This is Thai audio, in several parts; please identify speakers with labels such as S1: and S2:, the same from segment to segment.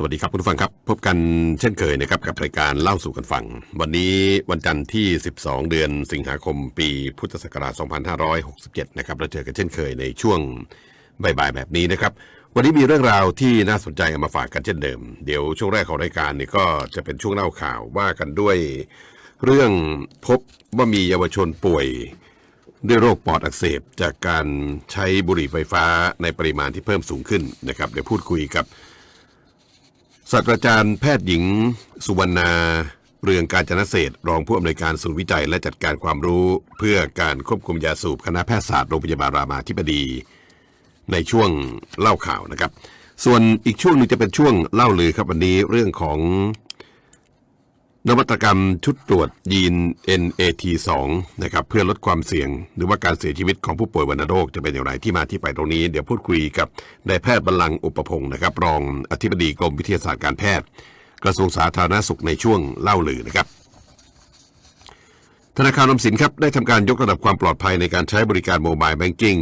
S1: สวัสดีครับคุณผู้ฟังครับ พบกันเช่นเคยนะครับกับรายการเล่าสู่กันฟัง วันนี้วันจันทร์ที่ 12 เดือนสิงหาคมปีพุทธศักราช 2567 นะครับเราเจอกันเช่นเคยในช่วงบ่ายๆแบบนี้นะครับ วันนี้มีเรื่องราวที่น่าสนใจเอามาฝากกันเช่นเดิม เดี๋ยวช่วงแรกของรายการนี่ก็จะเป็นช่วงเล่าข่าวว่ากันด้วย เรื่องพบว่ามีเยาวชนป่วยด้วยโรคปอดอักเสบ จากการใช้บุหรี่ไฟฟ้าในปริมาณที่เพิ่มสูงขึ้นนะครับเดี๋ยวพูดคุยกับ ศาสตราจารย์แพทย์หญิง สุวรรณา เรืองการจนเศษรองผู้อำนวยการศูนย์วิจัยและจัดการความรู้ เพื่อการควบคุมยาสูบคณะแพทยศาสตร์โรงพยาบาลรามาธิบดี ในช่วงเล่าข่าวนะครับ ส่วนอีกช่วงนึงจะเป็นช่วงเล่าลือครับวันนี้เรื่องของ นวัตกรรมชุดตรวจยีน NAT2 นะครับเพื่อลดความเสี่ยง หรือว่าการเสียชีวิตของผู้ป่วยวัณโรคจะเป็นอย่างไรที่มาที่ไปตรงนี้ เดี๋ยวพูดคุยกับนายแพทย์บรรลังอุปพงศ์นะครับ รองอธิบดีกรมวิทยาศาสตร์การแพทย์ กระทรวงสาธารณสุขในช่วงเล่าลือนะครับ ธนาคารออมสินครับได้ทำการยกระดับความปลอดภัยในการใช้บริการโมบายแบงกิ้ง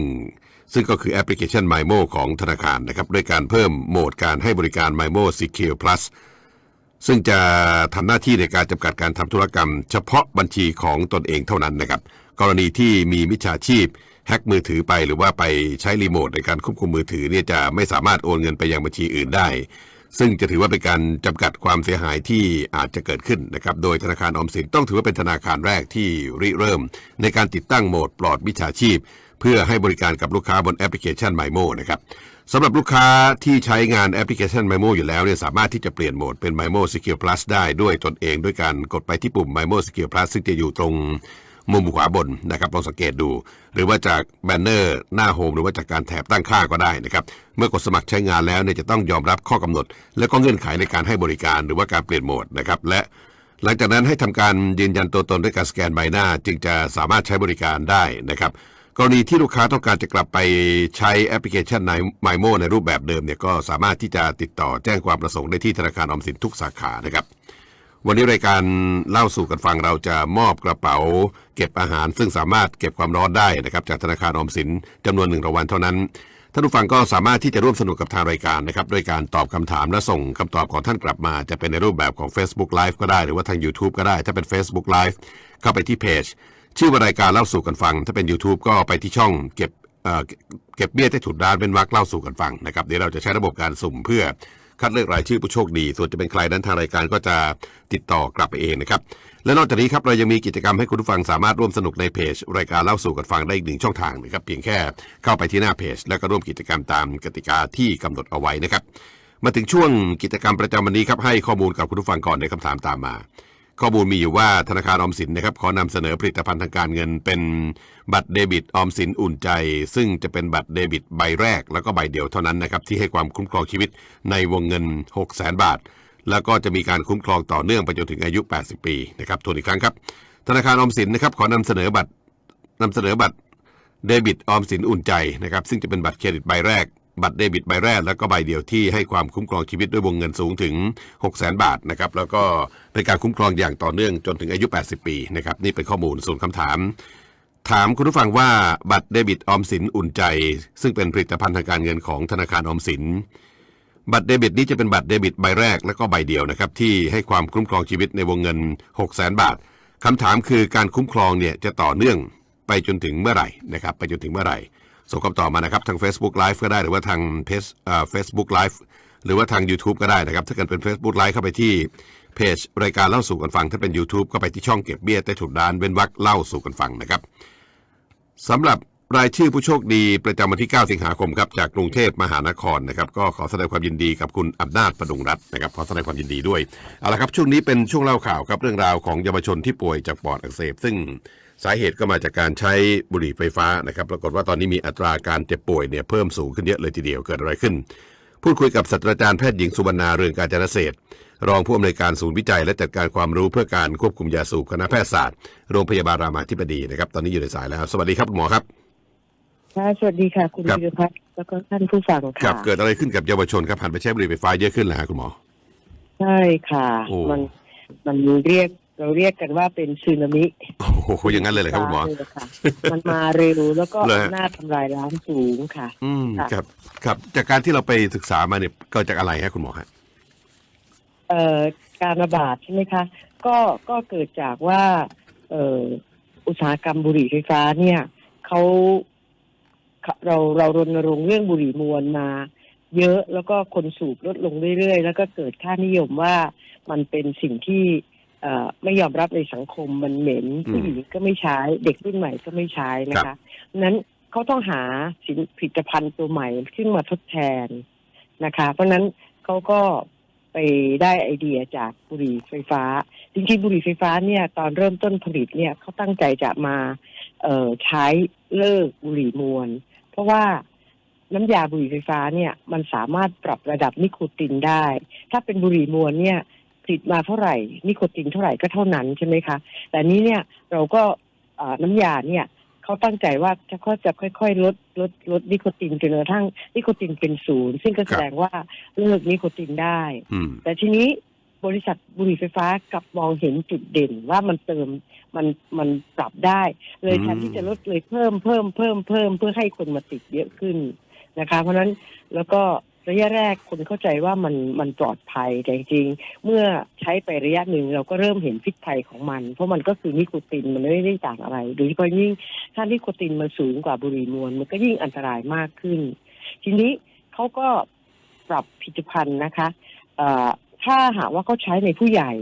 S1: ซึ่งก็คือแอปพลิเคชัน MyMo ของธนาคารนะครับด้วยการเพิ่มโหมดการให้บริการ MyMo Secure Plus ซึ่งจะทำหน้าที่ในการจำกัดการทำธุรกรรม เฉพาะบัญชีของตนเองเท่านั้นนะครับ กรณีที่มีมิจฉาชีพแฮ็กมือถือไปหรือว่าไปใช้รีโมทในการควบคุมมือถือเนี่ยจะไม่สามารถโอนเงินไปยังบัญชีอื่นได้ ซึ่งจะถือว่าเป็นการจำกัดความเสียหายที่อาจจะเกิดขึ้นนะครับ โดยธนาคารออมสินต้องถือว่าเป็นธนาคารแรกที่ริเริ่ม ในการติดตั้งโหมดปลอดมิจฉาชีพ เพื่อให้บริการกับลูกค้าบนแอปพลิเคชัน MyMo นะครับ สำหรับลูกค้าที่ใช้งานแอปพลิเคชัน MyMo อยู่แล้วเนี่ยสามารถที่จะเปลี่ยนโหมดเป็น MyMo Secure Plus ได้ด้วยตนเองด้วยการกดไปที่ปุ่ม MyMo Secure Plus ซึ่งจะอยู่ตรงมุมขวาบนนะครับลองสังเกตดู หรือว่าจากแบนเนอร์หน้าโฮมหรือว่าจากการแถบตั้งค่าก็ได้นะครับ เมื่อกดสมัครใช้งานแล้วเนี่ยจะต้องยอมรับข้อกำหนด และก็เงื่อนไขในการให้บริการหรือว่าการเปลี่ยนโหมดนะครับและหลังจากนั้นให้ทำการยืนยันตัวตนด้วยการสแกนใบหน้า จึงจะสามารถใช้บริการได้นะครับ กรณีที่ลูกค้าต้องการจะกลับไปใช้แอปพลิเคชันใน MyMo ในรูปแบบเดิมเนี่ยก็สามารถที่จะติดต่อแจ้งความประสงค์ได้ที่ธนาคารออมสินทุกสาขานะครับ วันนี้รายการเล่าสู่กันฟังเราจะมอบกระเป๋า เก็บอาหาร ซึ่งสามารถเก็บความร้อนได้นะครับ จากธนาคารออมสินจำนวนหนึ่งรางวัลเท่านั้นท่านผู้ฟังก็สามารถที่จะร่วมสนุกกับทางรายการนะครับด้วยการตอบคำถามและส่งคำตอบของท่านกลับมา จะเป็นในรูปแบบของ Facebook Live ก็ได้หรือว่าทาง YouTube ก็ได้ ถ้าเป็น Facebook Live เข้าไปที่เพจ ชื่อว่ารายการเล่าสู่กันฟัง ถ้าเป็น YouTube ก็ไปที่ช่องเก็บเเก็บเบี้ยใต้ถุนร้านเป็นวักเล่าสู่กันฟังนะครับเดี๋ยวเราจะใช้ระบบการสุ่มเพื่อคัดเลือกรายชื่อผู้โชคดี ส่วนจะเป็นใครนั้นทางรายการก็จะติดต่อกลับไปเองนะครับ และนอกจากนี้ครับเรายังมีกิจกรรมให้คุณผู้ฟังสามารถร่วมสนุกในเพจ รายการเล่าสู่กันฟังได้อีกหนึ่งช่องทางนะครับเพียงแค่เข้าไปที่หน้าเพจ แล้วก็ร่วมกิจกรรมตามกติกาที่กำหนดเอาไว้นะครับ มาถึงช่วงกิจกรรมประจำวันนี้ครับให้ข้อมูลกับคุณผู้ฟังก่อนในคำถามตามมา ข้อมูลมีอยู่ว่าธนาคารออมสินนะครับขอนำเสนอผลิตภัณฑ์ทางการเงิน เป็นบัตรเดบิตออมสินอุ่นใจ ซึ่งจะเป็นบัตรเดบิตใบแรก แล้วก็ใบเดียวเท่านั้นนะครับที่ให้ความคุ้มครองชีวิตในวงเงิน 6 0 0 0 0 0บาท แล้วก็จะมีการคุ้มครองต่อเนื่องไปจนถึงอายุ 80 ปีนะครับทวนอีกครั้งครับ ธนาคารออมสินนะครับขอนำเสนอบัตรนำเสนอบัตรเดบิตออมสินอุ่นใจนะครับซึ่งจะเป็นบัตรเครดิตใบแรก บัตรเดบิตใบแรกแล้วก็ใบเดียวที่ให้ความคุ้มครองชีวิตด้วยวงเงินสูงถึง 6 0 0 0 0 บาทนะครับแล้วก็เป็นการคุ้มครองอย่างต่อเนื่องจนถึงอายุ 80 ปีนะครับนี่เป็นข้อมูลส่วนคำถาม ถามคุณผู้ฟังว่าบัตรเดบิตออมสินอุ่นใจ ซึ่งเป็นผลิตภัณฑ์ทางการเงินของธนาคารออมสินบัตรเดบิตนี้จะเป็นบัตรเดบิตใบแรกและก็ใบเดียวนะครับที่ให้ความคุ้มครองชีวิตในวงเงิน 6 0 0 0 0 0 บาทคำถามคือการคุ้มครองเนี่ยจะต่อเนื่องไปจนถึงเมื่อไหร่นะครับไปจนถึงเมื่อไหร่ ส่งคำตอบมานะครับ ทาง Facebook Live ก็ได้หรือว่าทางเพจเอ่อ Facebook Live หรือว่าทาง YouTube ก็ได้นะครับ ถ้าเกิดเป็น Facebook Live เข้าไปที่เพจรายการเล่าสู่กันฟัง ถ้าเป็น YouTube ก็ไปที่ช่องเก็บเบี้ยใต้ถุนร้านเว้นวรรคเล่าสู่กันฟังนะครับสำหรับรายชื่อผู้โชคดีประจำวันที่ 9 สิงหาคมครับจากกรุงเทพมหานครนะครับก็ขอแสดงความยินดีกับคุณอำนาจประดุงรัตน์นะครับขอแสดงความยินดีด้วยเอาละครับช่วงนี้เป็นช่วงเล่าข่าวครับเรื่องราวของเยาวชนที่ป่วยจากปอดอักเสบซึ่ง สาเหตุก็มาจากการใช้บุหรี่ไฟฟ้านะครับปรากฏว่าตอนนี้มีอัตราการเจ็บป่วยเนี่ยเพิ่มสูงขึ้นเยอะเลยทีเดียวเกิดอะไรขึ้น พูดคุยกับศาสตราจารย์แพทย์หญิงสุวรรณาเรืองการจนเศรษฐ์รองผู้อำนวยการศูนย์วิจัย และจัดการความรู้เพื่อการควบคุมยาสูบคณะแพทยศาสตร์โรงพยาบาลรามาธิบดีนะครับ ตอนนี้อยู่ในสายแล้ว สวัสดีครับคุณหมอครับ
S2: ค่ะสวัสดีค่ะ คุณ
S1: ครับ
S2: วิรพัฒน์แล้วก็ท่านผู้ฟัง
S1: ครั
S2: ค่ะ
S1: บเกิดอะไรขึ้นกับเยาวชนครับหันไปใช้บุหรี่ไฟฟ้าเยอะขึ้นแล้วฮะคุณหมอ
S2: ใช่ค่ะ
S1: โอ้
S2: มันมันเรียก เราเรียกกันว่าเป็นสึนามิ
S1: โอ้โหอย่างนั้นเลยเหรอครับคุณหมอ
S2: เลยค่ะ มันมาเร็วแล้วก็
S1: เหรอฮะ
S2: อำนาจทำลายล้างสูงค่ะ
S1: อืม
S2: ค่ะ
S1: ครับครับจากการที่เราไปศึกษามาเนี่ยเกิดจากอะไรฮะคุณหมอฮะ
S2: เอ่อการระบาดใช่ไหมคะ ก็ก็เกิดจากว่าเอ่ออุตสาหกรรมบุหรี่ไฟฟ้าเนี่ยเขาเราเรารณรงค์เรื่องบุหรี่มวลมา เยอะแล้วก็คนสูบลดลงเรื่อยๆ แล้วก็เกิดค่านิยมว่ามันเป็นสิ่งที่เอ่อ ไม่ยอมรับในสังคมมันเหม็น
S1: อืม
S2: ผู้หญิงก็ไม่ใช้ เด็กรุ่นใหม่ก็ไม่ใช้นะคะนั้นเขาต้องหาสินผลิตภัณฑ์ตัวใหม่ขึ้นมาทดแทนนะคะ เพราะฉะนั้นเขาก็ไปได้ไอเดียจากบุหรี่ไฟฟ้า จริงๆบุหรี่ไฟฟ้าเนี่ยตอนเริ่มต้นผลิตเนี่ยเขาตั้งใจจะมาเอ่อใช้เลิกบุหรี่มวล เพราะว่าน้ำยาบุหรี่ไฟฟ้าเนี่ยมันสามารถปรับระดับนิโคตินได้ ถ้าเป็นบุหรี่มวลเนี่ย ผลิตมาเท่าไหร่ นิโคตินเท่าไหร่ก็เท่านั้นใช่ไหมคะ แต่นี้เนี่ยเราก็เอ่อน้ำยาเนี่ยเขาตั้งใจว่าจะก็จะค่อยๆ ลดลดลดนิโคตินจนกระทั่งนิโคตินเป็นศูนย์ซึ่งก็แสดงว่าเลิกนิโคตินได้
S1: อืม
S2: แต่ทีนี้บริษัทบุหรี่ไฟฟ้ากลับมองเห็นจุดเด่นว่ามันเติมมันมันปรับได้ เลย
S1: อืม
S2: แทนที่จะลดเลยเพิ่มเพิ่มเพิ่มเพิ่มเพื่อให้คนมาติดเยอะขึ้นนะคะ เพราะฉะนั้นแล้วก็ ระยะแรกคนเข้าใจว่ามันมันปลอดภัยแต่จริงๆเมื่อใช้ไประยะหนึ่งเราก็เริ่มเห็นพิษภัยของมัน เพราะมันก็คือนิโคตินมันไม่ได้ต่างอะไรโดยเฉพาะยิ่งถ้านิโคตินมันสูงกว่าบุหรี่มวลมันก็ยิ่งอันตรายมากขึ้น ทีนี้เขาก็ปรับผลิตภัณฑ์นะคะถ้าหากว่าเขาใช้ในผู้ใหญ่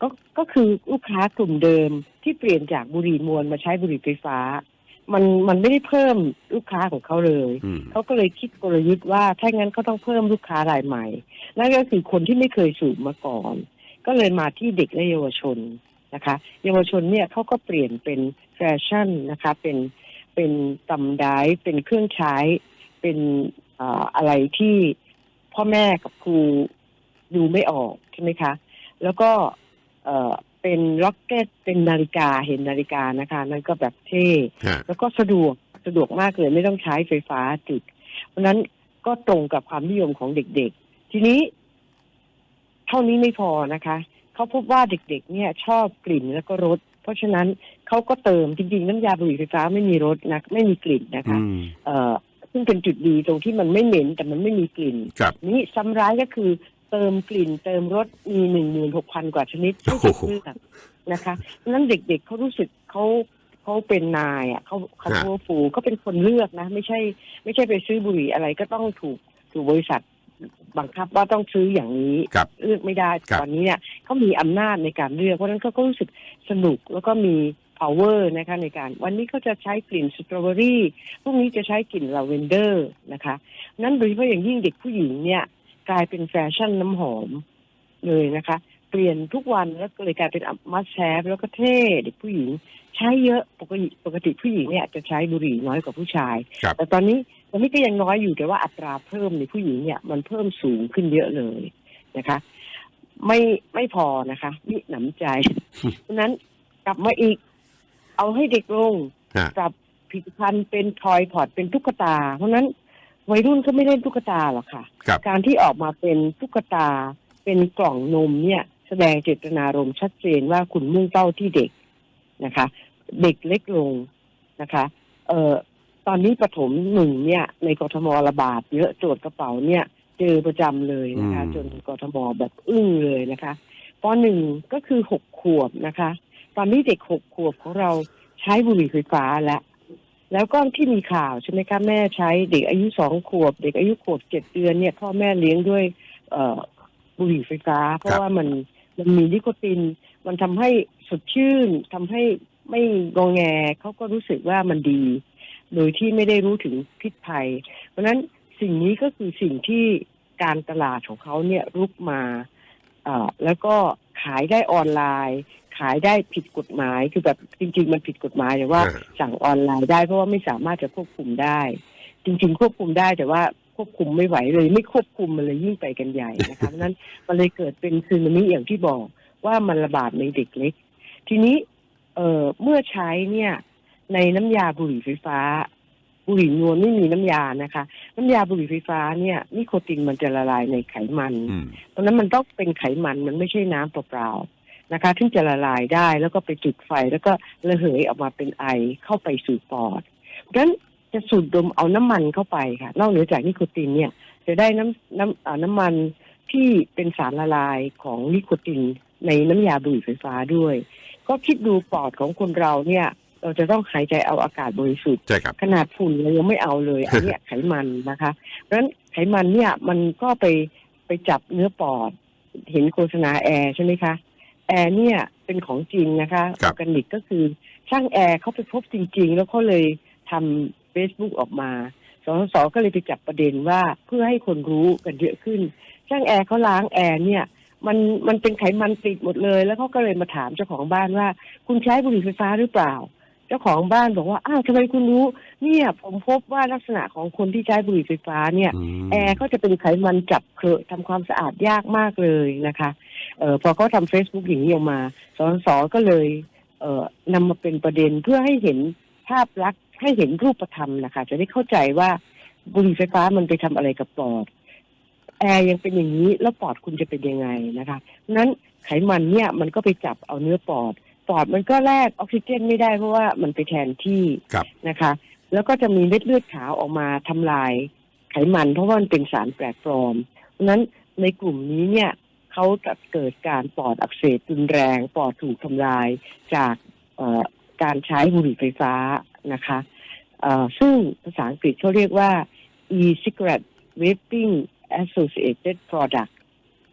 S2: ก็ก็คือลูกค้ากลุ่มเดิมที่เปลี่ยนจากบุหรี่มวลมาใช้บุหรี่ไฟฟ้า มันมันไม่ได้เพิ่มลูกค้าของเขาเลย
S1: อืม
S2: เขาก็เลยคิดกลยุทธ์ว่าถ้างั้นเขาต้องเพิ่มลูกค้ารายใหม่ นั่นก็คือคนที่ไม่เคยสูบมาก่อน ก็เลยมาที่เด็กและเยาวชนนะคะ เยาวชนเนี่ยเขาก็เปลี่ยนเป็นแฟชั่นนะคะ เป็นเป็นตำได้เป็นเครื่องใช้ เป็นเอ่ออะไรที่พ่อแม่กับครูดูไม่ออกใช่ไหมคะ แล้วก็เอ่อ เป็นล็อกเก็ตเป็นนาฬิกาเห็นนาฬิกานะคะ นั่นก็แบบเท่
S1: ฮะ
S2: แล้วก็สะดวกสะดวกมากเลยไม่ต้องใช้ไฟฟ้าจุดเพราะฉะนั้นก็ตรงกับความนิยมของเด็กๆ ทีนี้ เท่านี้ไม่พอนะคะเขาพบว่าเด็กๆ เนี่ย ชอบกลิ่นแล้วก็รสเพราะฉะนั้นเขาก็เติมจริงๆ น้ำยาบุหรี่ไฟฟ้าไม่มีรสนะไม่มีกลิ่นนะคะ
S1: อืม
S2: เอ่อซึ่งเป็นจุดดีตรงที่มันไม่เหม็นแต่มันไม่มีกลิ่น
S1: ครับ
S2: นี่ซ้ำร้ายก็คือ เติมกลิ่นเติมรสมีหนึ่งหมื่นหกพันกว่าชนิดให้เด็กเลือกนะคะนั้นเด็กๆเขารู้สึกเขาเขาเป็นนายอะเขาเขา
S1: ฮะ
S2: โวฟูเขาเป็นคนเลือกนะ ไม่ใช่ ไม่ใช่ไปซื้อบุหรี่อะไรก็ต้องถูกถูกบริษัทบังคับว่าต้องซื้ออย่างนี้
S1: ครับ
S2: เลือกไม่ได้
S1: ครับ
S2: ตอนนี้เนี่ยเขามีอำนาจในการเลือกเพราะฉะนั้นเขาก็รู้สึกสนุกแล้วก็มี power นะคะในการ วันนี้เขาจะใช้กลิ่นสตรอเบอรี่พรุ่งนี้จะใช้กลิ่นลาเวนเดอร์นะคะ นั้นโดยเฉพาะอย่างยิ่งเด็กผู้หญิงเนี่ย กลายเป็นแฟชั่นน้ำหอมเลยนะคะ เปลี่ยนทุกวันแล้วก็เลยกลายเป็นมัสแชฟแล้วก็เท่เด็กผู้หญิง ใช้เยอะปกติปกติผู้หญิงเนี่ยจะใช้บุหรี่น้อยกว่าผู้ชาย
S1: ครับ
S2: แต่ตอนนี้ตอนนี้ก็ยังน้อยอยู่แต่ว่าอัตราเพิ่มในผู้หญิงเนี่ยมันเพิ่มสูงขึ้นเยอะเลยนะคะ ไม่ไม่พอนะคะนี่หนำใจเพราะฉะนั้นกลับมาอีก เอาให้เด็กลง
S1: ฮะ
S2: ปรับผลิตภัณฑ์เป็นทอยพอร์ตเป็นตุ๊กตา เพราะฉะนั้น วัยรุ่นก็ไม่เล่นตุ๊กตาหรอกค่ะ
S1: ครับ
S2: การที่ออกมาเป็นตุ๊กตา เป็นกล่องนมเนี่ย แสดงเจตนารมณ์ชัดเจนว่าคุณมุ่งเป้าที่เด็กนะคะ เด็กเล็กลงนะคะ เอ่อตอนนี้ปฐมหนึ่งเนี่ย ในกทมระบาดเยอะโจทย์กระเป๋าเนี่ย เจอประจำเลยนะคะ
S1: อืม
S2: จนกทมแบบอึ้งเลยนะคะปหนึ่งก็คือหกขวบนะคะ ตอนนี้เด็กหกขวบของเราใช้บุหรี่ไฟฟ้าแล้ว แล้วก็ที่มีข่าวใช่ไหมคะแม่ใช้เด็กอายุสองขวบ เด็กอายุขวบเจ็ดเดือนเนี่ยพ่อแม่เลี้ยงด้วย เอ่อบุหรี่ไฟฟ้า เพ
S1: ครั
S2: ราะ
S1: บ
S2: ว่ามันมันมีนิโคติน มันทำให้สดชื่นทำให้ไม่งองแงเขาก็รู้สึกว่ามันดี โดยที่ไม่ได้รู้ถึงพิษภัย เพราะฉะนั้นสิ่งนี้ก็คือสิ่งที่การตลาดของเขาเนี่ยรุกมาเอ่อแล้วก็ขายได้ออนไลน์ ขายได้ผิดกฎหมายคือแบบจริง ๆ มันผิดกฎหมายแต่ว่า
S1: ฮะ
S2: สั่งออนไลน์ได้เพราะว่าไม่สามารถจะควบคุมได้ จริง ๆ ควบคุมได้แต่ว่าควบคุมไม่ไหวเลย ไม่ควบคุมมันเลยยิ่งไปกันใหญ่นะคะเพราะฉะนั้นมันเลยเกิดเป็นซึนามิอย่างที่บอกว่ามันระบาดในเด็กเล็ก ทีนี้ เอ่อเมื่อใช้เนี่ย ในน้ำยาบุหรี่ไฟฟ้า บุหรี่นวลไม่มีน้ำยานะคะ น้ำยาบุหรี่ไฟฟ้าเนี่ยนิโคตินมันจะละลายในไขมัน
S1: อืม
S2: เพราะฉะนั้นมันต้องเป็นไขมันมันไม่ใช่น้ำเปล่าๆ นะคะ ที่จะละลายได้แล้วก็ไปจุดไฟแล้วก็ระเหยออกมาเป็นไอเข้าไปสู่ปอดเพราะฉะนั้นจะสูดดมเอาน้ำมันเข้าไปค่ะนอกเหนือจากนิโคตินเนี่ย จะได้น้ำน้ำอ่าน้ำมันทที่เป็นสารละลายของนิโคตินในน้ำยาบุหรี่ไฟฟ้าด้วย ก็คิดดูปอดของคนเราเนี่ยเราจะต้องหายใจเอาอากาศบริสุทธิ์
S1: ใช่ครับ
S2: ขนาดฝุ่นเรายังไม่เอาเลย อันเนี้ยไขมันนะคะ เพราะฉะนั้นไขมันเนี่ยมันก็ไปไปจับเนื้อปอด เห็นโฆษณาแอร์ใช่ไหมคะ แอร์เนี่ยเป็นของจริงนะคะ
S1: ครั
S2: อบอร์แกนิกก็คือช่างแอร์เขาไปพบจริง ๆ แล้วเขาเลยทำ Facebook ออกมาสสสก็เลยไปจับประเด็นว่าเพื่อให้คนรู้กันเยอะขึ้น ช่างแอร์เขาล้างแอร์เนี่ย มันมันเป็นไขมันติดหมดเลย แล้วเขาก็เลยมาถามเจ้าของบ้านว่า คุณใช้บุหรี่ไฟฟ้าหรือเปล่า เจ้าของบ้านบอกว่าอ้าวทำไมคุณรู้ เนี่ยผมพบว่าลักษณะของคนที่ใช้บุหรี่ไฟฟ้าเนี่ย
S1: อืม
S2: แอร์เขาจะเป็นไขมันจับเครอะทำความสะอาดยากมากเลยนะคะ เอ่อพอเขาทำ Facebook อย่างนี้ออกมาสสสก็เลยเอ่อนำมาเป็นประเด็นเพื่อให้เห็นภาพลักษณ์ให้เห็นรูปธรรมนะคะ จะได้เข้าใจว่าบุหรี่ไฟฟ้ามันไปทำอะไรกับปอดแอร์ยังเป็นอย่างนี้แล้วปอดคุณจะเป็นยังไงนะคะนั้นไขมันเนี่ยมันก็ไปจับเอาเนื้อปอด ปอดมันก็แลกออกซิเจนไม่ได้เพราะว่ามันไปแทนที่
S1: ครับ
S2: นะคะ แล้วก็จะมีเม็ดเลือดขาวออกมาทำลายไขมัน เพราะว่ามันเป็นสารแปลกปลอมเพราะฉะนั้นในกลุ่มนี้เนี่ย เขาจะเกิดการปอดอักเสบรุนแรง ปอดถูกทำลายจากการใช้บุหรี่ไฟฟ้านะคะซึ่งภาษาอังกฤษเขาเรียกว่า e-cigarette vaping associated product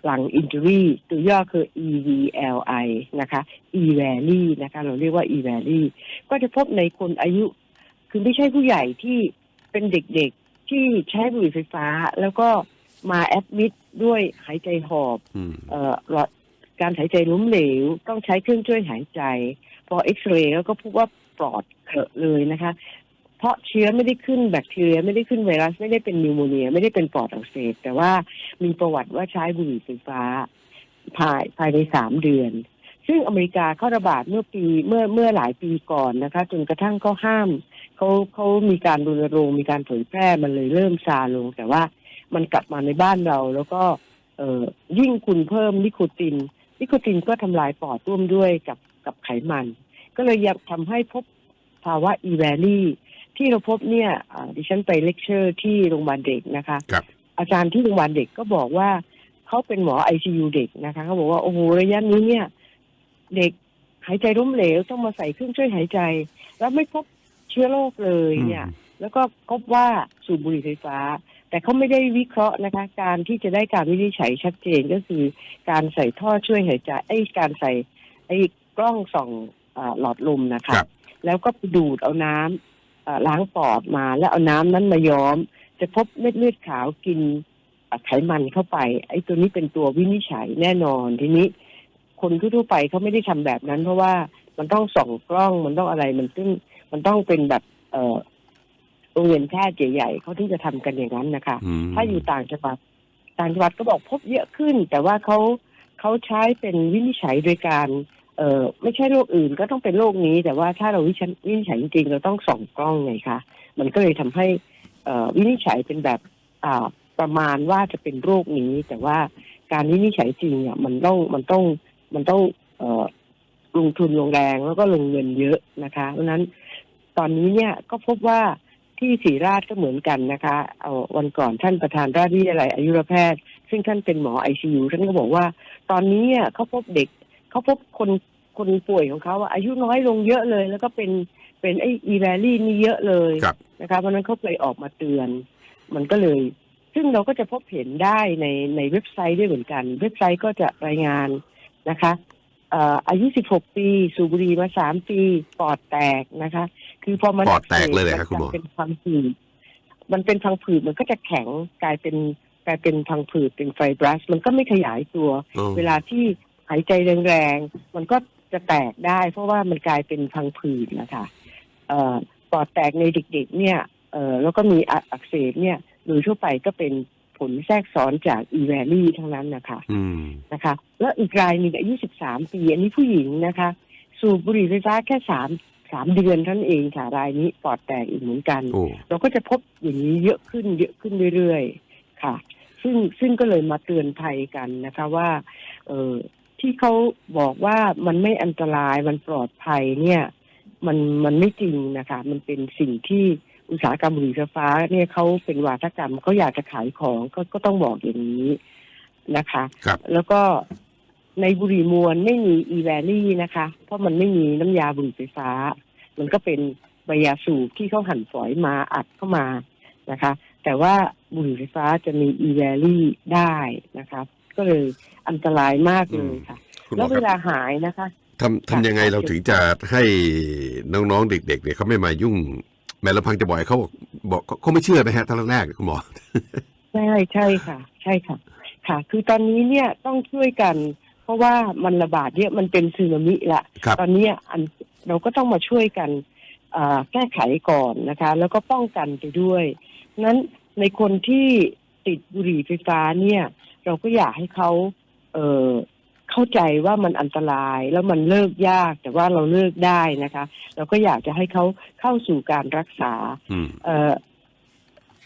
S2: หลัง injury ตัวย่อคือ EVLI นะคะ e-valley นะคะ เราเรียกว่า e-valley ก็จะพบในคนอายุ คือไม่ใช่ผู้ใหญ่ที่เป็นเด็กๆที่ใช้บุหรี่ไฟฟ้า แล้วก็ มาแอดมิดด้วยหายใจหอบ
S1: อืม
S2: เอ่อหลอดการหายใจล้มเหลว ต้องใช้เครื่องช่วยหายใจ พอเอ็กซเรย์แล้วก็พบว่าปลอดเขอะเลยนะคะ เพราะเชื้อไม่ได้ขึ้นแบคทีเรีย ไม่ได้ขึ้นไวรัส ไม่ได้เป็นนิวโมเนีย ไม่ได้เป็นปอดอักเสบแต่ว่ามีประวัติว่าใช้บุหรี่ไฟฟ้าภายภายในสามเดือน ซึ่งอเมริกาเขาระบาดเมื่อปีเมื่อเมื่อหลายปีก่อนนะคะ จนกระทั่งเขาห้ามเขาเขามีการรณรงค์มีการเผยแพร่มันเลยเริ่มซาลง แต่ว่า มันกลับมาในบ้านเรา แล้วก็เอ่อยิ่งคุณเพิ่มนิโคติน นิโคตินก็ทำลายปอดร่วมด้วยกับกับไขมัน ก็เลยยังทำให้พบภาวะอีแวลี่ที่เราพบเนี่ยอ่าดิฉันไปเลคเชอร์ที่โรงพยาบาลเด็กนะคะ
S1: ครับ
S2: อาจารย์ที่โรงพยาบาลเด็กก็บอกว่าเขาเป็นหมอไอซียูเด็กนะคะเขาบอกว่าโอ้โหระยะนี้เนี่ย เด็กหายใจล้มเหลวต้องมาใส่เครื่องช่วยหายใจ แล้วไม่พบเชื้อโรคเลยเนี่ย แล้วก็พบว่าสูบบุหรี่ไฟฟ้า แต่เขาไม่ได้วิเคราะห์นะคะ การที่จะได้การวินิจฉัยชัดเจนก็คือการใส่ท่อช่วยหายใจไอ้การใส่ไอ้กล้องส่องอาหลอดลมนะคะ
S1: ครับ
S2: แล้วก็ไปดูดเอาน้ำอ่าล้างปอดมาแล้วเอาน้ำนั้นมาย้อม จะพบเม็ดเลือดขาวกินอ่าไขมันเข้าไป ไอ้ตัวนี้เป็นตัววินิจฉัยแน่นอนทีนี้ คนทั่วๆไปเขาไม่ได้ทำแบบนั้น เพราะว่ามันต้องส่องกล้องมันต้องอะไรมันซึ่งมันต้องเป็นแบบเอ่อ โรงเรียนแพทย์ใหญ่ๆเขาที่จะทำกันอย่างนั้นนะคะ
S1: ม
S2: ถ้าอยู่ต่างจังหวัดต่างจังหวัดก็บอกพบเยอะขึ้น แต่ว่าเขาเขาใช้เป็นวินิจฉัยโดยการเอ่อไม่ใช่โรคอื่นก็ต้องเป็นโรคนี้ แต่ว่าถ้าเราวิจัยวินิจฉัยจริงๆเราต้องส่องกล้องไงคะมันก็เลยทำให้เอ่อวินิจฉัยเป็นแบบอ่าประมาณว่าจะเป็นโรคนี้ แต่ว่าการวินิจฉัยจริงเนี่ยมันต้องมันต้องมันต้องเอ่อลงทุนลงแรงแล้วก็ลงเงินเยอะนะคะเพราะฉะนั้นตอนนี้เนี่ยก็พบว่า ที่ศรีราชก็เหมือนกันนะคะเอาวันก่อนท่านประธานราชวิทยาลัยอายุรแพทย์ ซึ่งท่านเป็นหมอไอซียูท่านก็บอกว่า ตอนนี้เนี่ยเขาพบเด็กเขาพบคนคนป่วยของเขาอะอายุน้อยลงเยอะเลย แล้วก็เป็นเป็นไออีแวลี่นี่เยอะเลย
S1: ครับ
S2: นะคะเพราะฉะนั้นเขาเลยออกมาเตือน มันก็เลย ซึ่งเราก็จะพบเห็นได้ในในเว็บไซต์ด้วยเหมือนกัน เว็บไซต์ก็จะรายงานนะคะเอ่ออายุ 16 ปี สูบบุหรี่มา 3 ปี ปอดแตกนะคะ คือพอมัน
S1: ปอดแตกเลยเหรอครับ
S2: น
S1: คุณหมอ
S2: เป็นพังผืดมันเป็นพังผืดมันก็จะแข็งกลายเป็นกลายเป็นพังผืดเป็นไฟบรัส มันก็ไม่ขยายตัว
S1: อ๋อ
S2: เวลาที่หายใจแรงๆ มันก็จะแตกได้ เพราะว่ามันกลายเป็นพังผืดนะคะเอ่อปอดแตกในเด็กๆ เนี่ยเอ่อแล้วก็มีอักอักเสบเนี่ยโดยทั่วไปก็เป็นผลแทรกซ้อนจากอีแวลี่ทั้งนั้นนะคะ
S1: อืม
S2: นะคะแล้วอีกรายหนึ่งอายุ 13 ปี อันนี้ผู้หญิงนะคะ สูบบุหรี่ไฟฟ้าแค่สาม สามเดือนเท่านั้นเองค่ะรายนี้ปอดแตกอีกเหมือนกัน
S1: โอ้
S2: เราก็จะพบอย่างนี้เยอะขึ้นเยอะขึ้นเรื่อยๆค่ะ ซึ่งซึ่งก็เลยมาเตือนภัยกันนะคะว่า เออที่เขาบอกว่ามันไม่อันตรายมันปลอดภัยเนี่ย มันมันไม่จริงนะคะ มันเป็นสิ่งที่อุตสาหกรรมบุหรี่ไฟฟ้า เนี่ยเขาเป็นวาทกรรมเขาอยากจะขายของก็ก็ต้องบอกอย่างนี้นะคะ
S1: ครับ
S2: แล้วก็ ในบุหรี่มวลไม่มีอีแวลี่นะคะ เพราะมันไม่มีน้ำยาบุหรี่ไฟฟ้า มันก็เป็นใบยาสูบที่เขาหั่นฝอยมาอัดเข้ามานะคะ แต่ว่าบุหรี่ไฟฟ้าจะมีอีแวลี่ได้นะคะก็เลยอันตรายมากเลยค่ะ
S1: คุณหม
S2: แล้
S1: อ
S2: ว
S1: ค
S2: เว
S1: รับ
S2: ลาหายนะคะ
S1: ทำทำยังไงเราถึงจะให้น้องๆเด็ก ๆ เนี่ยเขาไม่มายุ่ง แม้ลำพังจะบอกให้เขาบอกบอกเขาไม่เชื่อไหมฮะตอนแรกๆคุณหมอ
S2: ใช่ใช่ค่ะ ใช่ค่ะ ค่ะ คือตอนนี้เนี่ยต้องช่วยกันเพ ราะว่ามันระบาดเนี่ยมันเป็นสึนามิละ
S1: ครับ
S2: ตอนนี้อันเราก็ต้องมาช่วยกันเอ่อแก้ไขก่อนนะคะ แล้วก็ป้องกันไปด้วยนั้นในคนที่ติดบุหรี่ไฟฟ้าเนี่ย เราก็อยากให้เขาเอ่อเข้าใจว่ามันอันตรายแล้วมันเลิกยากแต่ว่าเราเลิกได้นะคะ เราก็อยากจะให้เขาเข้าสู่การรักษา
S1: อืม
S2: เอ่อ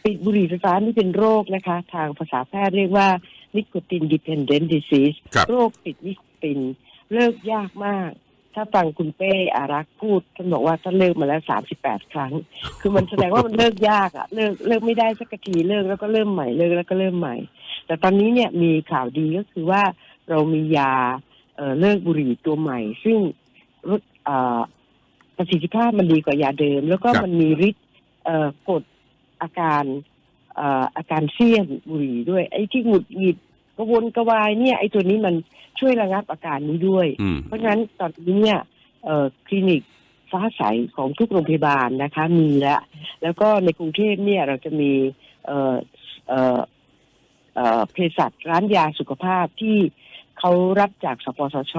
S2: ติดบุหรี่ไฟฟ้านี่เป็นโรคนะคะ ทางภาษาแพทย์เรียกว่า nicotine dependent disease
S1: ครับ
S2: โรคติดนิโคติน เลิกยากมาก ถ้าฟังคุณเป้อารักษ์พูดท่านบอกว่าท่านเลิกมาแล้วสามสิบแปดครั้ง คือมันแสดงว่ามันเลิกยากอะเลิกเลิกไม่ได้สักทีเลิกแล้วก็เริ่มใหม่เลิกแล้วก็เริ่มใหม่ แต่ตอนนี้เนี่ยมีข่าวดีก็คือว่าเรามียาเอ่อเลิกบุหรี่ตัวใหม่ ซึ่งรสเอ่อประสิทธิภาพมันดีกว่ายาเดิม แล้วก็
S1: ครับ
S2: มันมีฤทธิ์เอ่อกดอาการเอ่ออาการเสี่ยงบุหรี่ด้วย ไอ้ที่หงุดหงิดกระวนกระวายเนี่ยไอ้ตัวนี้มันช่วยระงับอาการนี้ด้วย
S1: อืม
S2: เพราะฉะนั้นตอนนี้เนี่ยเอ่อคลินิกฟ้าใสของทุกโรงพยาบาลนะคะ มีแล้ว แล้วก็ในกรุงเทพเนี่ยเราจะมีเอ่อเอ่อเอ่อเภสัชร้านยาสุขภาพที่เขารับจากสปสช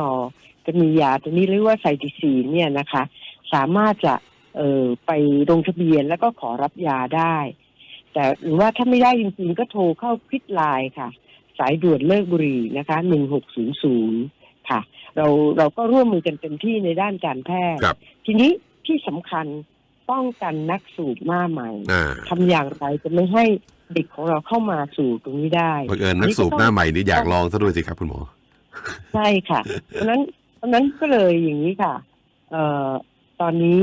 S2: จะมียาตัวนี้เรียกว่าไซติซีนเนี่ยนะคะ สามารถจะเอ่อไปลงทะเบียนแล้วก็ขอรับยาได้ แต่หรือว่าถ้าไม่ได้จริงๆ ก็โทรเข้าพิดไลน์ค่ะ สายด่วนเลิกบุหรี่นะคะหนึ่งหกศูนย์ศูนย์ค่ะ เราเราก็ร่วมมือกันเต็มที่ในด้านการแพทย์
S1: ครับ
S2: ทีนี้ที่สำคัญป้องกันนักสูบหน้าใหม่
S1: อ่า
S2: ทำอย่างไรจะไม่ให้เด็กของเราเข้ามาสู่ตรงนี้ได้
S1: บังเอิญนักสูบหน้าใหม่นี่อยากลองซะด้วยสิครับคุณหมอ
S2: ใช่ค่ะ เพราะฉะนั้นเพราะฉะนั้นก็เลยอย่างนี้ค่ะ เอ่อตอนนี้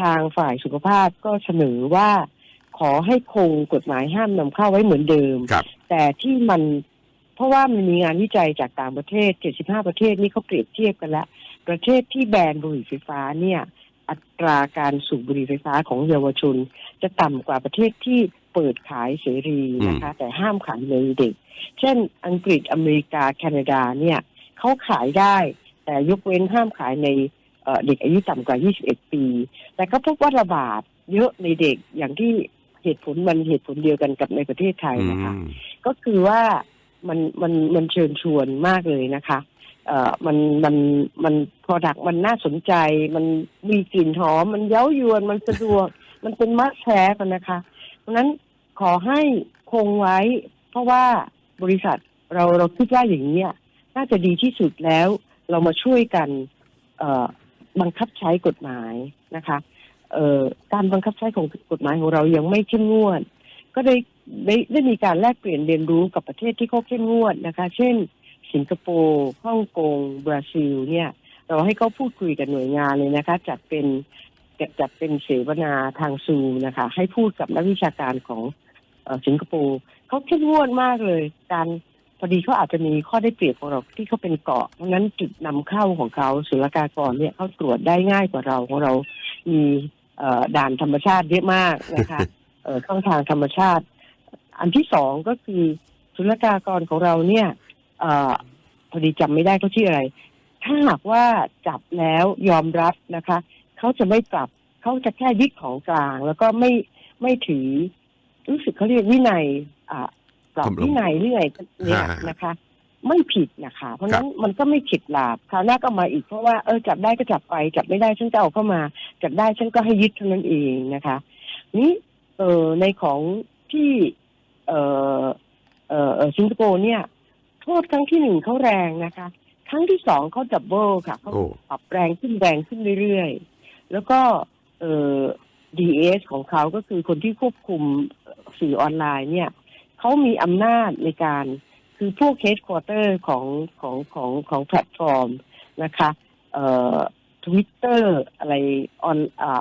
S2: ทางฝ่ายสุขภาพก็เสนอว่า ขอให้คงกฎหมายห้ามนำเข้าไว้เหมือนเดิม
S1: ครับ
S2: แต่ที่มันเพราะว่ามันมีงานวิจัยจากต่างประเทศ 75 ประเทศนี่เขาเปรียบเทียบกันแล้ว ประเทศที่แบนบุหรี่ไฟฟ้าเนี่ย อัตราการสูบบุหรี่ไฟฟ้าของเยาวชน จะต่ำกว่าประเทศที่เปิดขายเสรีนะคะ แต่ห้ามขายในเด็ก เช่น อังกฤษอเมริกาแคนาดาเนี่ยเขาขายได้ แต่ยกเว้นห้ามขายในเอ่อเด็กอายุต่ำกว่า 21 ปี แต่ก็พบว่าระบาดเยอะในเด็กอย่างที่ เหตุผลมันเหตุผลเดียวกันกับในประเทศไทย
S1: อื
S2: นะคะ
S1: ม
S2: ก็คือว่ามันมันมันเชิญชวนมากเลยนะคะเอ่อมันมันมันพอดักมันน่าสนใจ มันมีกลิ่นหอมมันเย้ายวนมันสะดวก มันเป็นมัสแชร์กันนะคะ เพราะฉะนั้นขอให้คงไว้ เพราะว่าบริษัทเราเราคิดว่าอย่างนี้ยน่าจะดีที่สุดแล้ว เรามาช่วยกัน เอ่อบังคับใช้กฎหมายนะคะเอ่อ การบังคับใช้ของกฎหมายของเรายังไม่เข้มงวด ก็ได้ได้ได้มีการแลกเปลี่ยนเรียนรู้กับประเทศที่เขาเข้มงวดนะคะ เช่น สิงคโปร์ฮ่องกงบราซิล เนี่ย เราให้เขาพูดคุยกับหน่วยงานเลยนะคะ จัดเป็นจัดเป็นเสวนาทางซูมนะคะ ให้พูดกับนักวิชาการของสิงคโปร์เขาเข้มงวดมากเลย การพอดีเขาอาจจะมีข้อได้เปรียบของเราที่เขาเป็นเกาะเพราะนั้นจุดนำเข้าของเขาศุลกากรเนี่ยเขาตรวจได้ง่ายกว่าเราของเรามี ด่านธรรมชาติเยอะมากนะคะเอ่อช่องทางธรรมชาติ อันที่สองก็คือศุลกากรของเราเนี่ยเออพอดีจำไม่ได้เขาชื่ออะไร ถ้าหากว่าจับแล้วยอมรับนะคะ เขาจะไม่ปรับเขาจะแค่ยึดของกลาง แล้วก็ไม่ไม่ถือ รู้สึกเขาเรียกวินัย อ่าปรับ
S1: ทำลง
S2: วินัยเรื่อยเนี่ย
S1: ฮะ
S2: นะคะ ไม่ผิดนะคะ เพราะฉะนั้นมันก็ไม่ผิดหลาบคราวหน้าก็มาอีกเพราะว่าเออจับได้ก็จับไป จับไม่ได้ฉันจะเอาเข้ามา จับได้ฉันก็ให้ยึดเท่านั้นเองนะคะ นี่เออในของที่เออเออเอ่อสิงคโปร์เนี่ย โทษครั้งที่หนึ่งเขาแรงนะคะ ครั้งที่สองเขาดับเบิลค่ะเขา
S1: โอ้
S2: ปรับแรงขึ้นแรงขึ้นเรื่อยๆ แล้วก็เออ DS ของเขาก็คือคนที่ควบคุมสื่อออนไลน์เนี่ยเขามีอำนาจในการ คือพวก headquarter ของของของของแพลตฟอร์มนะคะเอ่อทวิตเตอร์อะไรออน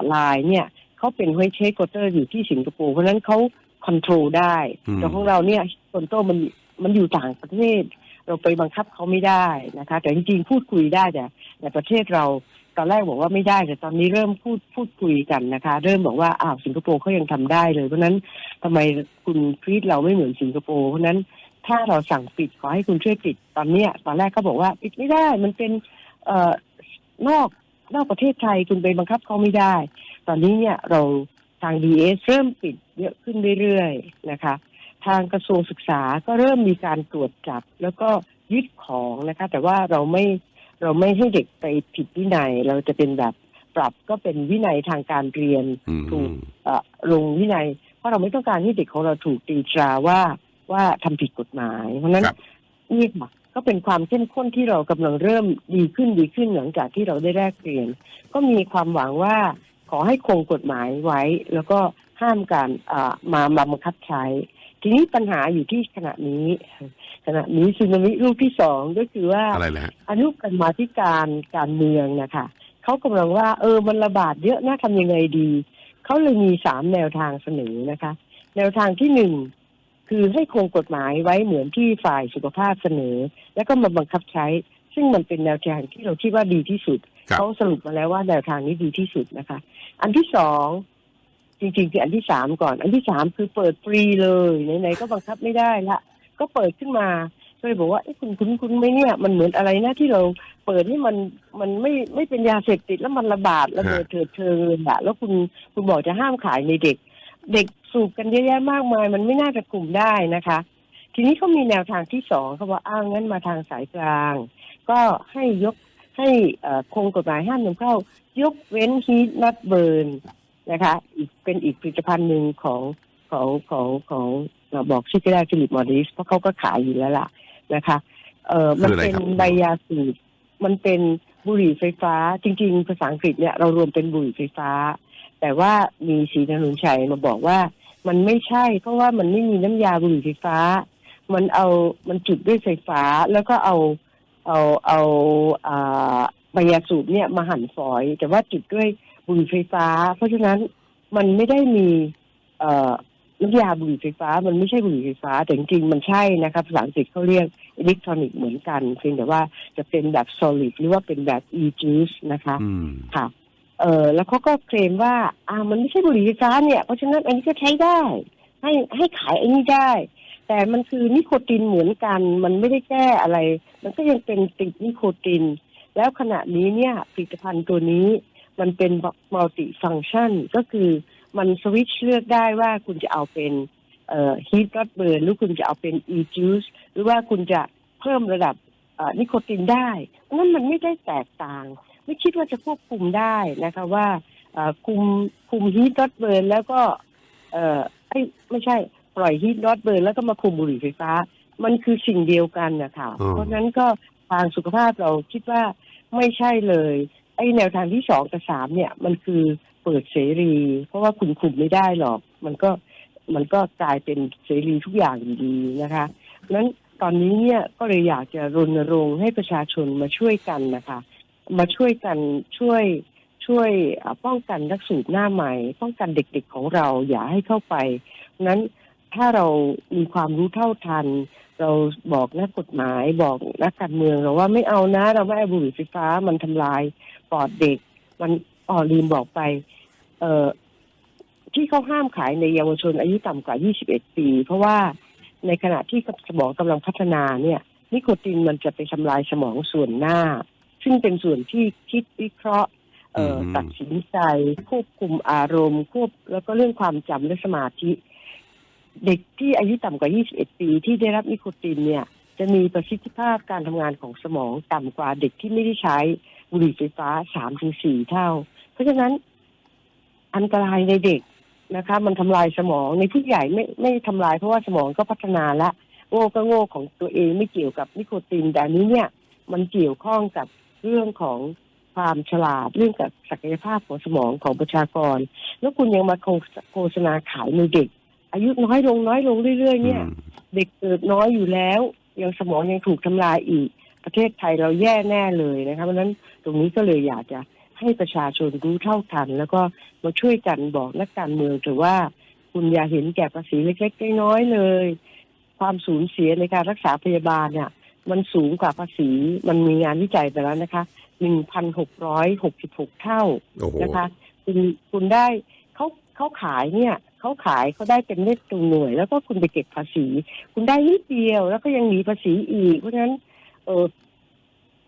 S2: ไลน์เนี่ยเขาเป็นเฮดเชคโคเตอร์อยู่ที่สิงคโปร์เพราะฉะนั้นเขาคอนโทรลได้
S1: อืม
S2: แต่ของเราเนี่ยคอนโทรลมันมันอยู่ต่างประเทศ เราไปบังคับเขาไม่ได้นะคะ แต่จริงๆพูดคุยได้แต่ในประเทศเราตอนแรกบอกว่าไม่ได้แต่ตอนนี้เริ่มพูดพูดคุยกันนะคะ เริ่มบอกว่าอ้าวสิงคโปร์เขายังทำได้เลย เพราะฉะนั้นทำไมคุณทวีตเราไม่เหมือนสิงคโปร์เพราะฉะนั้น ถ้าเราสั่งปิดขอให้คุณช่วยปิดตอนเนี้ยตอนแรกเขาบอกว่าปิดไม่ได้มันเป็นเอ่อนอกนอกประเทศไทยคุณไปบังคับเขาไม่ได้ ตอนนี้เนี่ยเราทางดีเอเริ่มปิดเยอะขึ้นเรื่อยๆนะคะ ทางกระทรวงศึกษาก็เริ่มมีการตรวจจับ แล้วก็ยึดของนะคะ แต่ว่าเราไม่เราไม่ให้เด็กไปผิดวินัย เราจะเป็นแบบปรับก็เป็นวินัยทางการเรียน
S1: อืม
S2: ถูกเอ่อลงวินัย เพราะเราไม่ต้องการให้เด็กของเราถูกตีตราว่า ว่าทำผิดกฎหมาย เพราะฉะนั้น
S1: ครับ
S2: นี่ค่ะก็เป็นความเข้มข้นที่เรากำลังเริ่มดีขึ้นดีขึ้นหลังจากที่เราได้แลกเปลี่ยน ก็มีความหวังว่าขอให้คงกฎหมายไว้ แล้วก็ห้ามการอ่ามามาบังคับใช้ ทีนี้ปัญหาอยู่ที่ขณะนี้ ขณะนี้ซึนามิลูกที่สองก็คือว่า
S1: อะไรนะฮะ
S2: อนุกรรมาธิการการเมืองนะคะเขากำลังว่าเออมันระบาดเยอะน่าทำยังไงดีเขาเลยมีสามแนวทางเสนอนะคะ แนวทางที่หนึ่ง คือให้คงกฎหมายไว้เหมือนที่ฝ่ายสุขภาพเสนอ แล้วก็มาบังคับใช้ ซึ่งมันเป็นแนวทางที่เราคิดว่าดีที่สุด
S1: ครับ
S2: เขาสรุปมาแล้วว่าแนวทางนี้ดีที่สุดนะคะ อันที่สองจริงๆคืออันที่สามก่อน อันที่สามคือเปิดฟรีเลยไหนๆก็บังคับไม่ได้ละก็เปิดขึ้นมาก็เลยบอกว่าเอ้คุณคุณคุณไหม่เนี่ยมันเหมือนอะไรนะที่เราเปิดให้มันมันไม่ไม่เป็นยาเสพติดแล้วมันระบาดระเบิดเถิดเทิงเลยอะแล้วคุณคุณบอกจะห้ามขายในเด็ก เด็ก สูบกันเยอะแยะมากมาย มันไม่น่าจะกลุ่มได้นะคะ ทีนี้เขามีแนวทางที่สองเขาบอกอ้าวงั้นมาทางสายกลาง ก็ให้ยกให้เอ่อคงกฎหมายห้ามนำเข้ายกเว้นฮีทนัดเบิร์นนะคะ อีกเป็นอีกผลิตภัณฑ์หนึ่งของของของของเอ่อบอกชื่อก็ได้ฟิลิปมอริสเพราะเขาก็ขายอยู่แล้วล่ะนะคะ เออมัน
S1: คืออะไร
S2: เป็น
S1: ครับ
S2: ใบยาสูบมันเป็นบุหรี่ไฟฟ้า จริง ๆ ภาษาอังกฤษเนี่ยเรารวมเป็นบุหรี่ไฟฟ้า แต่ว่ามีศรีนรุนชัยมาบอกว่า มันไม่ใช่ เพราะว่ามันไม่มีน้ำยาบุหรี่ไฟฟ้า มันเอามันจุดด้วยไฟฟ้าแล้วก็เอาเอาเอาอ่าใบยาสูบเนี่ยมาหั่นฝอย แต่ว่าจุดด้วยบุหรี่ไฟฟ้า เพราะฉะนั้นมันไม่ได้มีเอ่อน้ำยาบุหรี่ไฟฟ้า มันไม่ใช่บุหรี่ไฟฟ้า แต่จริงๆมันใช่นะครับภาษาอังกฤษเขาเรียกอิเล็กทรอนิกส์เหมือนกันเพียงแต่ว่าจะเป็นแบบ solid หรือว่าเป็นแบบ e-juice นะคะ
S1: อืม
S2: ค่ะ เออแล้วเขาก็เคลมว่า อ่า มันไม่ใช่บุหรี่ไฟฟ้าเนี่ยเพราะฉะนั้นอันนี้ก็ใช้ได้ ให้ให้ขายอันนี้ได้ แต่มันคือนิโคตินเหมือนกัน มันไม่ได้แก้อะไร มันก็ยังเป็นติดนิโคติน แล้วขณะนี้เนี่ยผลิตภัณฑ์ตัวนี้ มันเป็นมัลติฟังชันก็คือมันสวิตช์เลือกได้ว่าคุณจะเอาเป็นเอ่อฮีทรัดเบิร์นหรือคุณจะเอาเป็น e-juice หรือว่าคุณจะเพิ่มระดับนิโคตินได้เพราะฉะนั้นมันไม่ได้แตกต่าง ไม่คิดว่าจะควบคุมได้นะคะว่าเอ่อคุมคุมฮีทรัดเบิร์นแล้วก็ เอ่อไอ้ยไม่ใช่ปล่อยฮีทรัดเบิร์นแล้วก็มาคุมบุหรี่ไฟฟ้า มันคือสิ่งเดียวกันนะคะ
S1: อืม
S2: เพราะฉะนั้นก็ทางสุขภาพเราคิดว่าไม่ใช่เลย ไอ้แนวทางที่สองกับสามเนี่ย มันคือเปิดเสรี เพราะว่าคุณคุมไม่ได้หรอก มันก็มันก็กลายเป็นเสรีทุกอย่างอยู่ดีนะคะเพราะฉะนั้นตอนนี้เนี่ยก็เลยอยากจะรณรงค์ให้ประชาชนมาช่วยกันนะคะ มาช่วยกันช่วยช่วยป้องกันนักสูบหน้าใหม่ ป้องกันเด็กๆของเราอย่าให้เข้าไปนั้นถ้าเรามีความรู้เท่าทัน เราบอกนักกฎหมายบอกนักการเมืองเราว่าไม่เอานะ เราไม่เอาบุหรี่ไฟฟ้ามันทำลายปอดเด็ก มันอ๋อลืมบอกไป เอ่อที่เขาห้ามขายในเยาวชนอายุต่ำกว่า 21 ปี เพราะว่าในขณะที่สมองกำลังพัฒนาเนี่ย นิโคตินมันจะไปทำลายสมองส่วนหน้า ซึ่งเป็นส่วนที่คิดวิเคราะห์เอ่ออ
S1: ม
S2: ตัดสินใจควบคุมอารมณ์ควบแล้วก็เรื่องความจำและสมาธิ เด็กที่อายุต่ำกว่า 21 ปี ที่ได้รับนิโคตินเนี่ย จะมีประสิทธิภาพการทำงานของสมองต่ำกว่าเด็กที่ไม่ได้ใช้บุหรี่ไฟฟ้า 3-4 เท่า เพราะฉะนั้นอันตรายในเด็กนะคะ มันทำลายสมองในผู้ใหญ่ไม่ไม่ทำลายเพราะว่าสมองก็พัฒนาละโง่ก็โง่ของตัวเองไม่เกี่ยวกับนิโคตินแต่อันนี้เนี่ย มันเกี่ยวข้องกับ เรื่องของความฉลาดเรื่องกับศักยภาพของสมองของประชากร แล้วคุณยังมาโฆษโฆษณาขายในเด็ก อายุน้อยลงน้อยลงเรื่อย ๆ เนี่ย
S1: อืม
S2: เด็กเกิดน้อยอยู่แล้ว ยังสมองยังถูกทำลายอีก ประเทศไทยเราแย่แน่เลยนะคะเพราะฉะนั้นตรงนี้ก็เลยอยากจะให้ประชาชนรู้เท่าทัน แล้วก็มาช่วยกันบอกนักการเมืองถือว่า คุณอย่าเห็นแก่ภาษีเล็กๆน้อยๆเลย ความสูญเสียในการรักษาพยาบาลเนี่ย มันสูงกว่าภาษี มันมีงานวิจัยไปแล้วนะคะหนึ่งพันหกร้อยหกสิบหกเท่า
S1: โอ้โห
S2: นะคะคุณคุณได้เขาเขาขายเนี่ยเขาขายเขาได้เป็นเลขตัวหน่วย แล้วก็คุณไปเก็บภาษี คุณได้นิดเดียว แล้วก็ยังหนีภาษีอีก เพราะฉะนั้นเออ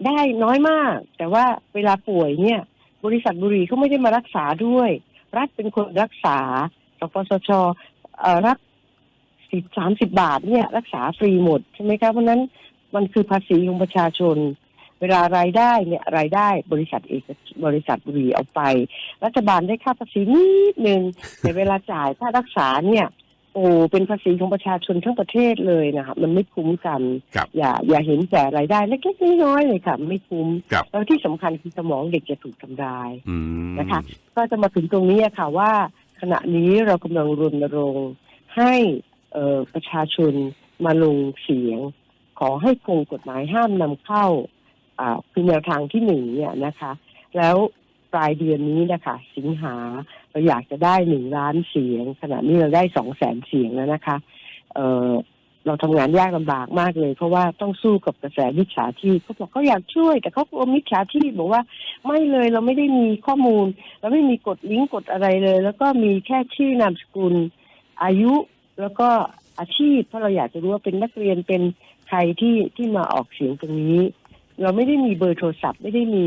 S2: ได้น้อยมาก แต่ว่าเวลาป่วยเนี่ย บริษัทบุหรี่เขาไม่ได้มารักษาด้วย รัฐเป็นคนรักษาสปสชเอ่อรับสิบสามสิบาทเนี่ยรักษาฟรีหมดใช่ไหมคะเพราะฉะนั้น มันคือภาษีของประชาชน เวลารายได้เนี่ยรายได้บริษัทเอกบริษัทบุหรี่เอาไป รัฐบาลได้ค่าภาษีนิดนึงแต่เวลาจ่ายค่ารักษาเนี่ยโอ้เป็นภาษีของประชาชนทั้งประเทศเลยนะคะมันไม่คุ้มกัน
S1: ครับ
S2: อย่าอย่าเห็นแต่รายได้เล็กๆน้อยๆเลยค่ะ ไม่คุ้ม
S1: ครับ
S2: แล้วที่สำคัญคือสมองเด็กจะถูกทำลาย
S1: อืม
S2: นะคะ ก็จะมาถึงตรงนี้อะค่ะว่า ขณะนี้เรากำลังรณรงค์ให้เอ่อประชาชนมาลงเสียงข อให้คงกฎหมายห้ามนำเข้าคือแนวทางที่หนึ่งเนี่ยนะคะ แล้วปลายเดือนนี้นะคะ สิงหาเราอยากจะได้หนึ่งล้านเสียง ขณะนี้เราได้สองแสนเสียงแล้วนะคะเเราทำงานยากลำบากมากเลย เพราะว่าต้องสู้กับกระแสมิจฉาชีพเขาบอกเขาอยากช่วย แต่เขากลัวมิจฉาชีพบอกว่า ไม่เลยเราไม่ได้มีข้อมูล เราไม่มีกดลิงก์กดอะไรเลย แล้วก็มีแค่ชื่อนามสกุลอายุแล้วก็อาชีพ เพราะเราอยากจะรู้ว่าเป็นนักเรียนเป็น รที่ที่มาออกเสียงตรงนี้ เราไม่ได้มีเบอร์โทรศัพท์ ไม่ได้มี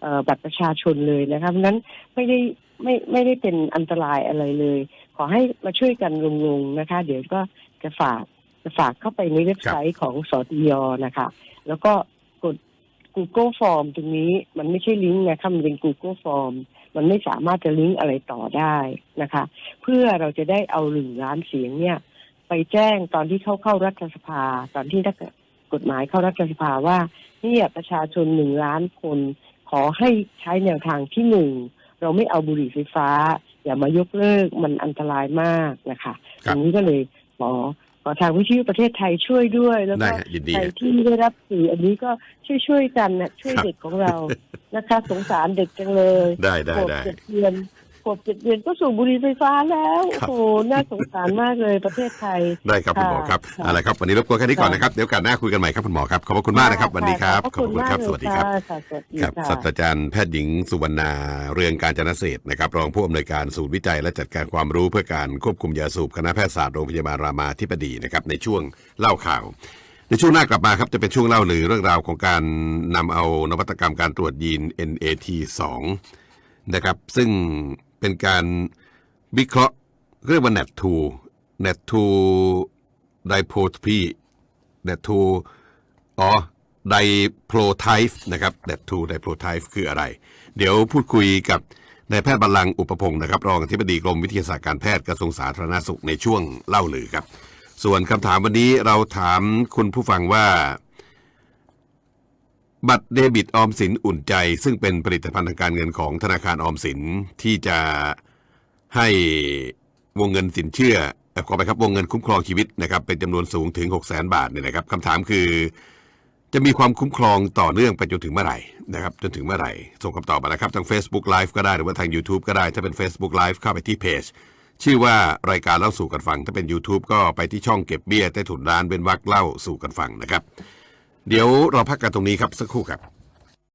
S2: เอ่อบัตรประชาชนเลยนะคะเพราะฉะนั้นไม่ได้ไม่ไม่ได้เป็นอันตรายอะไรเลย ขอให้มาช่วยกันลงๆนะคะ เดี๋ยวก็จะฝากจะฝากเข้าไปในเว็บไซต์ของสตยนะคะ แล้วก็กด Google Form ตรงนี้มันไม่ใช่ลิงก์นะคะมันเป็น Google Form มันไม่สามารถจะลิงก์อะไรต่อได้นะคะ เพื่อเราจะได้เอาหนึ่งล้านเสียงเนี่ย ไปแจ้งตอนที่เข้าเข้ารัฐสภา ตอนที่กฎหมายเข้ารัฐสภาว่าเนี่ยประชาชนหนึ่งล้านคน ขอให้ใช้แนวทางที่หนึ่งเราไม่เอาบุหรี่ไฟฟ้า อย่ามายกเลิกมันอันตรายมากนะคะ
S1: ค
S2: ต
S1: รับ
S2: รงนี้ก็เลยขอขอทางวิทยุประเทศไทยช่วยด้วย แล้ว
S1: ได้
S2: ก็
S1: ฮะยินดี
S2: ใคร
S1: ฮะ
S2: ที่ได้รับสื่ออันนี้ก็ช่วยช่วยๆกันนะช่วย
S1: ครับ
S2: เด็กของเรานะคะ สงสารเด็กจังเลย
S1: ได้ได้
S2: ขวบ
S1: ได้
S2: เจ็ดเดือนข วบเจ็ดเดือนก็สูบบุหรี่ไฟฟ้าแล้ว
S1: ครับ
S2: โอ้โหน่าสงสารมากเลยประเทศไทย
S1: ได้ครับคุณหมอครับ
S2: ค่ะ
S1: เอาละครับ วันนี้รบกวนแค่นี้ก่อนนะครับ เดี๋ยวโอกาสหน้าคุยกันใหม่ครับคุณหมอครับ ขอบพระคุณมากนะครับ วันนี้ครับ
S2: ขอบ
S1: ขอบ
S2: คุณ
S1: คุณ
S2: มาก
S1: ครับ
S2: เลย
S1: สวัสดีครับ
S2: ค่ะสวัสดี
S1: ครับ
S2: ค่ะ
S1: ศาสตราจารย์แพทย์หญิงสุวรรณาเรืองการจนเศรษฐ์นะครับรองผู้อำนวยการศูนย์วิจัยและจัดการความรู้เพื่อการควบคุมยาสูบคณะแพทยศาสตร์โรงพยาบาลรามาธิบดีนะครับในช่วงเล่าข่าว ในช่วงหน้ากลับมาครับจะเป็นช่วงเล่าหรือเรื่องราวของการนำเอานวัตกรรมการตรวจยีน NAT2 นะครับซึ่ง เป็นการวิเคราะห์เรียกว่า NAT2 NAT2 dipotropy NAT2 อ๋อไดโพรไทฟ์นะครับเดบทูไดโพรไทฟ์คืออะไร เดี๋ยวพูดคุยกับนายแพทย์บัลลังอุปพงศ์นะครับรองอธิบดีกรมวิทยาศาสตร์การแพทย์กระทรวงสาธารณสุขในช่วงเล่าหลือครับ ส่วนคำถามวันนี้เราถามคุณผู้ฟังว่า บัตรเดบิตออมสินอุ่นใจ ซึ่งเป็นผลิตภัณฑ์ทางการเงินของธนาคารออมสินที่จะให้วงเงินสินเชื่อเอ่อขอไปครับวงเงินคุ้มครองชีวิตนะครับเป็นจำนวนสูงถึง 6 0 0 0 0 0บาทเนี่ยนะครับคำถามคือ จะมีความคุ้มครองต่อเนื่องไปจนถึงเมื่อไหร่นะครับจนถึงเมื่อไหร่ ส่งคำตอบมานะครับ ทาง Facebook Live ก็ได้หรือว่าทาง YouTube ก็ได้ ถ้าเป็น Facebook Live เข้าไปที่เพจชื่อว่ารายการเล่าสู่กันฟัง ถ้าเป็น YouTube ก็ไปที่ช่องเก็บเบี้ยใต้ถุนร้านเป็นวักเล่าสู่กันฟังนะครับ เดี๋ยวเราพักกันตรงนี้ครับสักครู่ครับ